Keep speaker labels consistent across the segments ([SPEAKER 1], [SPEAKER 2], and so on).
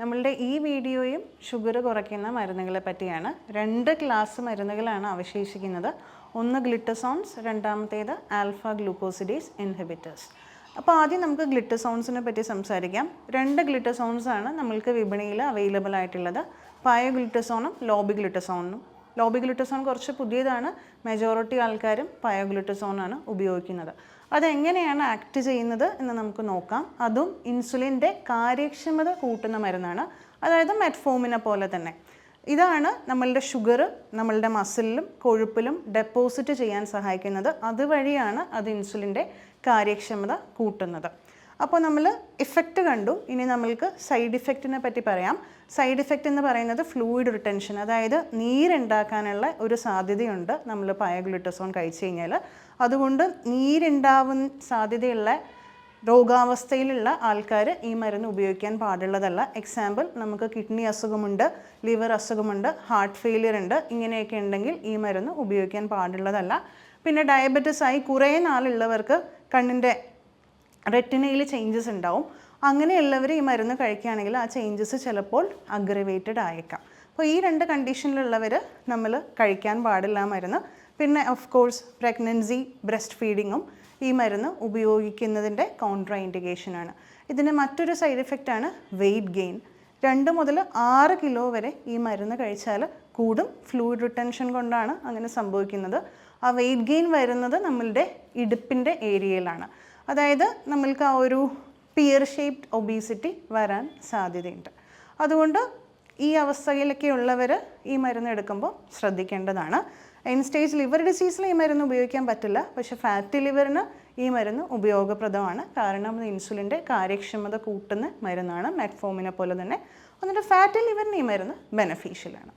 [SPEAKER 1] നമ്മളുടെ ഈ വീഡിയോയും ഷുഗർ കുറയ്ക്കുന്ന മരുന്നുകളെ പറ്റിയാണ്. രണ്ട് ക്ലാസ് മരുന്നുകളാണ് അവശേഷിക്കുന്നത്. ഒന്ന് ഗ്ലിറ്റസോൺസ് രണ്ടാമത്തേത് ആൽഫ ഗ്ലൂക്കോസിഡേസ് ഇൻഹിബിറ്റേഴ്സ് അപ്പോൾ ആദ്യം നമുക്ക് ഗ്ലിറ്റസോൺസിനെ പറ്റി സംസാരിക്കാം. രണ്ട് ഗ്ലിറ്റസോൺസ് ആണ് നമ്മൾക്ക് വിപണിയിൽ അവൈലബിൾ ആയിട്ടുള്ളത്. പയോഗ്ലിറ്റസോണും ലോബിഗ്ലിറ്റസോണും ലോബിഗ്ലിറ്റസോൺ കുറച്ച് പുതിയതാണ്. മെജോറിറ്റി ആൾക്കാരും പയോഗ്ലിറ്റസോണാണ് ഉപയോഗിക്കുന്നത്. അതെങ്ങനെയാണ് ആക്ട് ചെയ്യുന്നത് എന്ന് നമുക്ക് നോക്കാം. അതും ഇൻസുലിന്റെ കാര്യക്ഷമത കൂട്ടുന്ന മരുന്നാണ്. അതായത് മെറ്റ്ഫോമിനെ പോലെ തന്നെ. ഇതാണ് നമ്മളുടെ ഷുഗർ നമ്മളുടെ മസിലിലും കൊഴുപ്പിലും ഡെപ്പോസിറ്റ് ചെയ്യാൻ സഹായിക്കുന്നത്. അതുവഴിയാണ് അത് ഇൻസുലിന്റെ കാര്യക്ഷമത കൂട്ടുന്നത്. അപ്പോൾ നമ്മൾ ഇഫക്റ്റ് കണ്ടു. ഇനി നമ്മൾക്ക് സൈഡ് ഇഫക്റ്റിനെ പറ്റി പറയാം. സൈഡ് ഇഫക്റ്റ് എന്ന് പറയുന്നത് ഫ്ലൂയിഡ് റിട്ടൻഷൻ അതായത് നീരുണ്ടാക്കാനുള്ള ഒരു സാധ്യതയുണ്ട് നമ്മൾ പയഗ്ലുട്ടസോൺ കഴിച്ചു കഴിഞ്ഞാൽ അതുകൊണ്ട് നീരുണ്ടാവുന്ന സാധ്യതയുള്ള രോഗാവസ്ഥയിലുള്ള ആൾക്കാർ ഈ മരുന്ന് ഉപയോഗിക്കാൻ പാടുള്ളതല്ല. എക്സാമ്പിൾ നമുക്ക് കിഡ്നി അസുഖമുണ്ട് ലിവർ അസുഖമുണ്ട് ഹാർട്ട് ഫെയിലിയർ ഉണ്ട് ഇങ്ങനെയൊക്കെ ഉണ്ടെങ്കിൽ ഈ മരുന്ന് ഉപയോഗിക്കാൻ പാടുള്ളതല്ല. പിന്നെ ഡയബറ്റിസ് ആയി കുറേ നാളുള്ളവർക്ക് കണ്ണിന്റെ റെറ്റിനയിൽ ചേഞ്ചസ് ഉണ്ടാവും. അങ്ങനെയുള്ളവർ ഈ മരുന്ന് കഴിക്കുകയാണെങ്കിൽ ആ ചേഞ്ചസ് ചിലപ്പോൾ അഗ്രവേറ്റഡ് ആയേക്കാം. അപ്പോൾ ഈ രണ്ട് കണ്ടീഷനിലുള്ളവർ നമ്മൾ കഴിക്കാൻ പാടില്ല മരുന്ന്. പിന്നെ ഓഫ് കോഴ്സ് പ്രഗ്നൻസി ബ്രസ്റ്റ് ഫീഡിങ്ങും ഈ മരുന്ന് ഉപയോഗിക്കുന്നതിന്റെ കോൺട്രാ ഇൻഡിക്കേഷനാണ് ഇതിന് മറ്റൊരു സൈഡ് ഇഫക്റ്റാണ് വെയിറ്റ് ഗെയിൻ രണ്ട് മുതൽ ആറ് കിലോ വരെ ഈ മരുന്ന് കഴിച്ചാൽ കൂടും. ഫ്ലൂയിഡ് റിട്ടൻഷൻ കൊണ്ടാണ് അങ്ങനെ സംഭവിക്കുന്നത്. ആ വെയിറ്റ് ഗെയിൻ വരുന്നത് നമ്മളുടെ ഇടുപ്പിന്റെ ഏരിയയിലാണ് അതായത് നമ്മൾക്ക് ആ ഒരു പിയർ ഷേപ്ഡ് ഒബീസിറ്റി വരാൻ സാധ്യതയുണ്ട്. അതുകൊണ്ട് ഈ അവസ്ഥയിലൊക്കെ ഉള്ളവർ ഈ മരുന്ന് എടുക്കുമ്പോൾ ശ്രദ്ധിക്കേണ്ടതാണ്. എൻ സ്റ്റേജ് ലിവർ ഡിസീസിൽ ഈ മരുന്ന് ഉപയോഗിക്കാൻ പറ്റില്ല. പക്ഷേ ഫാറ്റി ലിവറിന് ഈ മരുന്ന് ഉപയോഗപ്രദമാണ്. കാരണം അത് ഇൻസുലിന്റെ കാര്യക്ഷമത കൂട്ടുന്ന മരുന്നാണ് മെറ്റ്ഫോമിനെ പോലെ തന്നെ. എന്നിട്ട് ഫാറ്റി ലിവറിന് ഈ മരുന്ന് ബെനഫീഷ്യലാണ്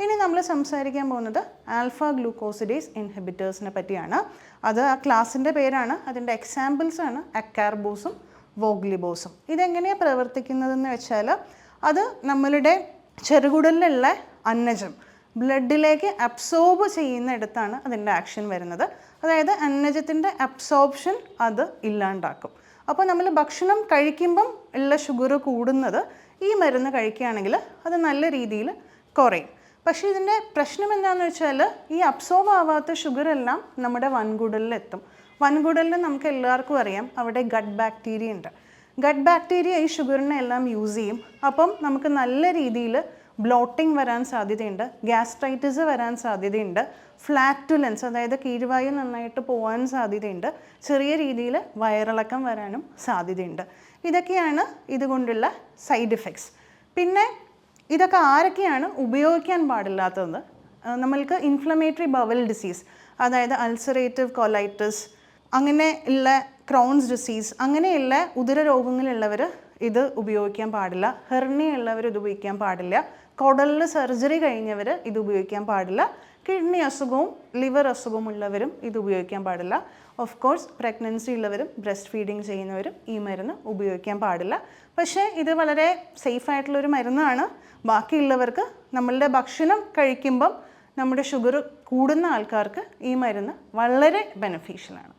[SPEAKER 1] ഇനി നമ്മൾ സംസാരിക്കാൻ പോകുന്നത് ആൽഫ ഗ്ലൂക്കോസിഡേസ് ഇൻഹിബിറ്റേഴ്സിനെ പറ്റിയാണ്. അത് ആ ക്ലാസിന്റെ പേരാണ്. അതിന്റെ എക്സാമ്പിൾസ് ആണ്. അക്കാർബോസും വോഗ്ലിബോസും. ഇതെങ്ങനെയാണ് പ്രവർത്തിക്കുന്നതെന്ന് വെച്ചാൽ അത് നമ്മളുടെ ചെറുകുടലിലുള്ള അന്നജം ബ്ലഡിലേക്ക് അബ്സോർബ് ചെയ്യുന്നിടത്താണ് അതിന്റെ ആക്ഷൻ വരുന്നത്. അതായത് അന്നജത്തിന്റെ അബ്സോർപ്ഷൻ അത് ഇല്ലാണ്ടാക്കും. അപ്പോൾ നമ്മൾ ഭക്ഷണം കഴിക്കുമ്പം ഉള്ള ഷുഗർ കൂടുന്നത് ഈ മരുന്ന് കഴിക്കുകയാണെങ്കിൽ അത് നല്ല രീതിയിൽ കുറയും. പക്ഷേ ഇതിന്റെ പ്രശ്നം എന്താണെന്ന് വെച്ചാൽ ഈ അബ്സോർബ് ആവാത്ത ഷുഗർ എല്ലാം നമ്മുടെ വൻകുടലിലെത്തും വൻകുടലിൽ നമുക്ക് എല്ലാവർക്കും അറിയാം അവിടെ ഗട്ട് ബാക്ടീരിയ ഉണ്ട്. ഗട്ട് ബാക്ടീരിയ ഈ ഷുഗറിനെ എല്ലാം യൂസ് ചെയ്യും. അപ്പം നമുക്ക് നല്ല രീതിയിൽ ബ്ലോട്ടിംഗ് വരാൻ സാധ്യതയുണ്ട് ഗ്യാസ്ട്രൈറ്റിസ് വരാൻ സാധ്യതയുണ്ട് ഫ്ലാറ്റുലൻസ് അതായത് കീഴ്വായു നന്നായിട്ട് പോകാൻ സാധ്യതയുണ്ട് ചെറിയ രീതിയിൽ വയറിളക്കം വരാനും സാധ്യതയുണ്ട്. ഇതൊക്കെയാണ് ഇതുകൊണ്ടുള്ള സൈഡ് ഇഫക്ട്സ് പിന്നെ ഇതൊക്കെ ആരൊക്കെയാണ് ഉപയോഗിക്കാൻ പാടില്ലാത്തത് നമ്മൾക്ക് ഇൻഫ്ലമേറ്ററി ബവൽ ഡിസീസ് അതായത് അൾസറേറ്റീവ് കൊലൈറ്റിസ് അങ്ങനെ ഉള്ള ക്രോൺസ് ഡിസീസ് അങ്ങനെയുള്ള ഉദര രോഗങ്ങളുള്ളവർ ഇത് ഉപയോഗിക്കാൻ പാടില്ല. ഹെർണിയുള്ളവർ ഇത് ഉപയോഗിക്കാൻ പാടില്ല. കുടലിൽ സർജറി കഴിഞ്ഞവർ ഇത് ഉപയോഗിക്കാൻ പാടില്ല. കിഡ്നി അസുഖവും ലിവർ അസുഖവും ഉള്ളവരും ഇത് ഉപയോഗിക്കാൻ പാടില്ല. ഓഫ് കോഴ്സ് പ്രഗ്നൻസി ഉള്ളവരും ബ്രസ്റ്റ് ഫീഡിങ് ചെയ്യുന്നവരും ഈ മരുന്ന് ഉപയോഗിക്കാൻ പാടില്ല. പക്ഷേ ഇത് വളരെ സേഫ് ആയിട്ടുള്ളൊരു മരുന്നാണ്. ബാക്കിയുള്ളവർക്ക് നമ്മളുടെ ഭക്ഷണം കഴിക്കുമ്പം നമ്മുടെ ഷുഗർ കൂടുന്ന ആൾക്കാർക്ക് ഈ മരുന്ന് വളരെ ബെനഫീഷ്യലാണ്